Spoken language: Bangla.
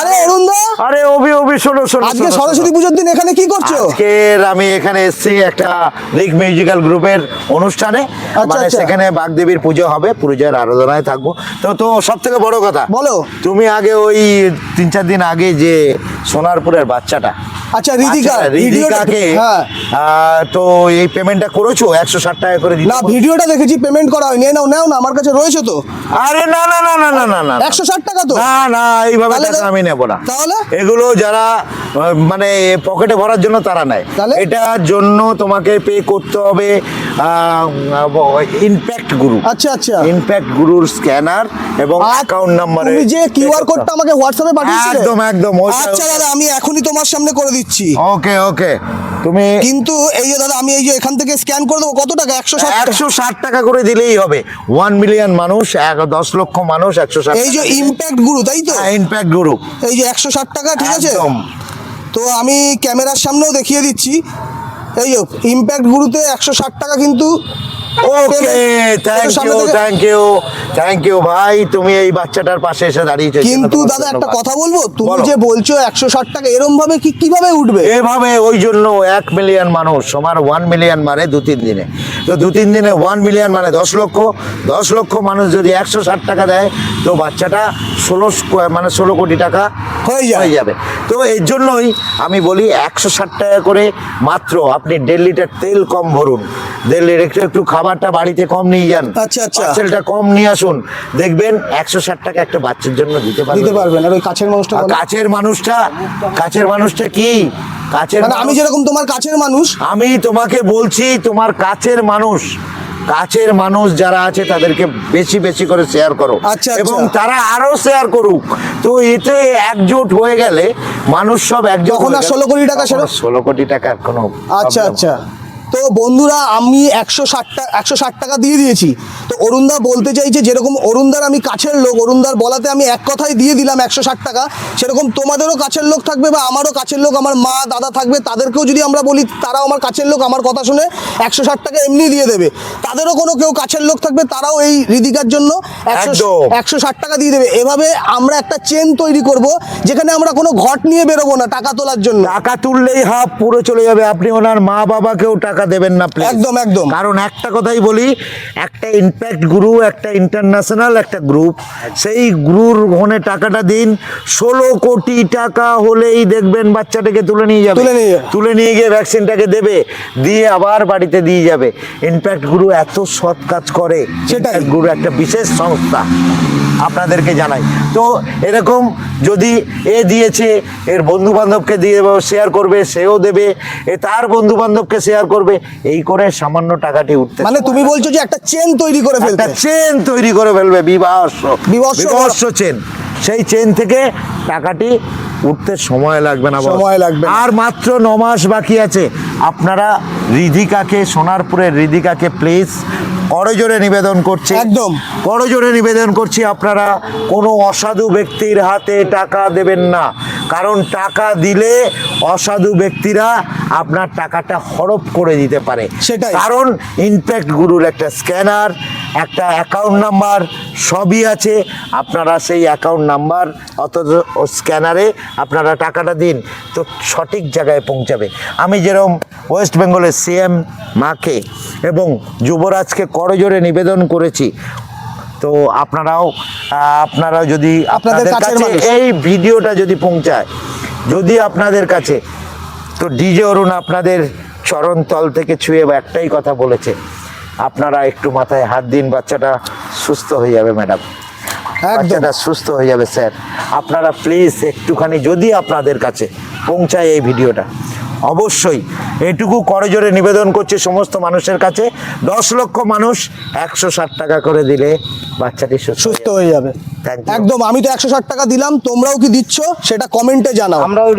আরে অরুণ দা আরে অভি অভি শোনো শোনো আজকে সরস্বতী পুজোর দিন এখানে কি করছ? আজকের আমি এখানে এসেছি একটা রিক মিউজিক্যাল গ্রুপের অনুষ্ঠানে। মানে আচ্ছা। সেখানে বাগদেবীর পুজো হবে পুজোর আরাধনায় থাকব। তো তো সব থেকে বড় কথা বলো। তুমি আগে ওই তিন চার দিন আগে যে সোনারপুরের বাচ্চাটা আচ্ছা রিদিকা বাচ্চাটা, রিদিকাকে হ্যাঁ। তো এই পেমেন্টটা করেছ? একশো ষাট টাকা করে না ভিডিওটা দেখেছি পেমেন্ট করা হয়নি নাও নাও না আমার কাছে রয়েছে তো। আরে না না না না না না না একশো ষাট টাকা তো? না না এইভাবে টাকা আমি নেব না। তাহলে? এগুলো যারা মানে পকেটে ভরার জন্য তারা নেয়। তাহলে? এটার জন্য তোমাকে পে করতে হবে ইনপ্যাক্ট গুরু আচ্ছা আচ্ছা। ইনপ্যাক্ট গুরুর স্ক্যানার এবং অ্যাকাউন্ট নাম্বারে তুমি যে কিউআর কোডটা আমাকে হোয়াটসঅ্যাপে পাঠিয়েছিলে? একদম, একদম, আচ্ছা দাদা আমি এখনই তোমার সামনে করে দিচ্ছি। ওকে ওকে তুমি কিন্তু এই যে দাদা আমি এই যে এখান থেকে স্ক্যান করে দেবো কত টাকা? একশো একশো ষাট টাকা করে দিলেই হবে। ওয়ান মিলিয়ন মানুষ এক দশ লক্ষ মানুষ একশো ষাট এই যে ইম্প্যাক্ট গুরু তাই তো? ইনপ্যাক্ট গুরু এই যে একশো ষাট টাকা ঠিক আছে? তো আমি ক্যামেরার সামনেও দেখিয়ে দিচ্ছি। এই যে ইম্প্যাক্ট গুরুতে একশো ষাট টাকা কিন্তু okay payment- thank you thank you thank you ভাই তুমি এই বাচ্চাটার পাশে এসে দাঁড়িয়েছো কিন্তু দাদা একটা কথা বলব তুমি যে বলছো একশো ষাট টাকা এরম ভাবে কি কীভাবে উঠবে? এভাবে ওই জন্য এক মিলিয়ন মানুষ আমার ওয়ান মিলিয়ন মানে দু তিন দিনে। তো দু তিন দিনে ওয়ান মিলিয়ন মানে দশ লক্ষ দশ লক্ষ মানুষ যদি একশো ষাট টাকা দেয় তো বাচ্চাটা ষোলো মানে ষোলো কোটি টাকা হয়ে। হয়ে যাবে। তো এর জন্যই আমি বলি একশো ষাট টাকা করে মাত্র আপনি দেড় লিটার তেল কম ভরুন। দেড় লিটার একটু একটু খাবারটা বাড়িতে কম নিয়ে যান। আচ্ছা, আচ্ছা। তেলটা কম নিয়ে আসুন। দেখবেন একশো ষাট টাকা একটা বাচ্চার জন্য দিতে পারবেন। দিতে পারবেন। আর ওই কাছের মানুষটা কাছের মানুষটা কাছের মানুষটা কি? কাছের মানে আমি যেরকম তোমার কাছের মানুষ আমি তোমাকে বলছি তোমার কাছের মানুষ। কাছের মানুষ যারা আছে তাদেরকে বেশি বেশি করে শেয়ার করো আচ্ছা, এবং আচ্ছা। তারা আরও শেয়ার করুক তো এতে একজোট হয়ে গেলে মানুষ সব একজোট আর 16 কোটি টাকা? ষোলো কোটি টাকা কোনো আচ্ছা আচ্ছা তো বন্ধুরা আমি একশো ষাট টাকা একশো ষাট টাকা দিয়ে দিয়েছি অরুণদা বলতে চাইছে যেরকম অরুণদার আমি কাছের লোক অরুণদার বলাতে আমি এক কথাই দিয়ে দিলাম একশো ষাট টাকা সেরকম তোমাদেরও কাছের লোক থাকবে বা আমারও কাছের লোক আমার মা দাদা থাকবে তাদেরকেও যদি আমরা বলি তারাও আমার কাছের লোক আমার কথা শুনে একশো ষাট টাকা এমনি দিয়ে দেবে। তাদেরও কোনো কেউ কাছের লোক থাকবে তারাও এই হৃদিকার জন্য একশো। একশো ষাট টাকা দিয়ে দেবে। এভাবে আমরা একটা চেন তৈরি করব যেখানে আমরা কোনো ঘট নিয়ে বেরোবো না টাকা তোলার জন্য। টাকা তুললেই হাফ পুরো চলে যাবে। আপনি ওনার মা বাবাকেও টাকা দেবেন না একদম, একদম। কারণ একটা কথাই বলি একটা ইনপ্যাক্ট গ্রুপ একটা ইন্টারন্যাশনাল একটা গ্রুপ সেই গ্রুর ওখানে টাকাটা দিন। ষোলো কোটি টাকা হলেই দেখবেন বাচ্চাটাকে তুলে নিয়ে যাবে। তুলে নিয়ে তুলে নিয়ে গিয়ে ভ্যাকসিনটাকে দেবে। দিয়ে আবার বাড়িতে দিয়ে যাবে। ইনফ্যাক্ট গুরু এত সৎ কাজ করে। সেটা গুরু একটা বিশেষ সংস্থা আপনাদেরকে জানাই। তো এরকম যদি এ দিয়েছে এর বন্ধু বান্ধবকে দিয়ে শেয়ার করবে সেও দেবে এ তার বন্ধু বান্ধবকে শেয়ার করবে এই করে সামান্য টাকাটি উঠতে মানে তুমি বলছো যে একটা চেন তৈরি করে ফেলতে। চেন তৈরি করে ফেলবে বিবস্ত্র- বিবস্ত্র চেন সেই চেন থেকে টাকাটি উঠতে সময় লাগবে না সময় লাগবে আর মাত্র ন মাস বাকি আছে। আপনারা রিধিকাকে সোনারপুরের রিধিকাকে প্লিজ করজোরে নিবেদন করছি। একদম। করজোরে নিবেদন করছি আপনারা। কোনো অসাধু ব্যক্তির হাতে টাকা দেবেন না। কারণ টাকা দিলে অসাধু ব্যক্তিরা আপনার টাকাটা হরপ করে দিতে পারে। সেটাই। কারণ ইনপ্যাক্ট গুরুর একটা স্ক্যানার একটা অ্যাকাউন্ট নাম্বার সবই আছে। আপনারা সেই অ্যাকাউন্ট নাম্বার অথচ স্ক্যানারে আপনারা টাকাটা দিন তো সঠিক জায়গায় পৌঁছাবে। আমি যেরকম ওয়েস্ট বেঙ্গলের সিএম মাকে এবং যুবরাজকে করজোরে নিবেদন করেছি তো আপনারাও আপনারা যদি আপনাদের কাছে এই ভিডিওটা যদি পৌঁছায় যদি আপনাদের কাছে তো ডিজে অরুণ আপনাদের চরণ তল থেকে ছুঁয়ে একটাই কথা বলেছে আপনারা একটু মাথায় হাত দিন বাচ্চাটা সুস্থ হয়ে যাবে ম্যাডাম। বাচ্চাটা সুস্থ হয়ে যাবে স্যার। আপনারা প্লিজ একটুখানি যদি আপনাদের কাছে পৌঁছায় এই ভিডিওটা অবশ্যই এটুকু করজোরে নিবেদন করছে সমস্ত মানুষের কাছে। দশ লক্ষ মানুষ একশো ষাট টাকা করে দিলে বাচ্চাটি সুস্থ হয়ে যাবে। একদম আমি তো একশো ষাট টাকা দিলাম তোমরাও কি দিচ্ছ সেটা কমেন্টে জানাও। আমরাও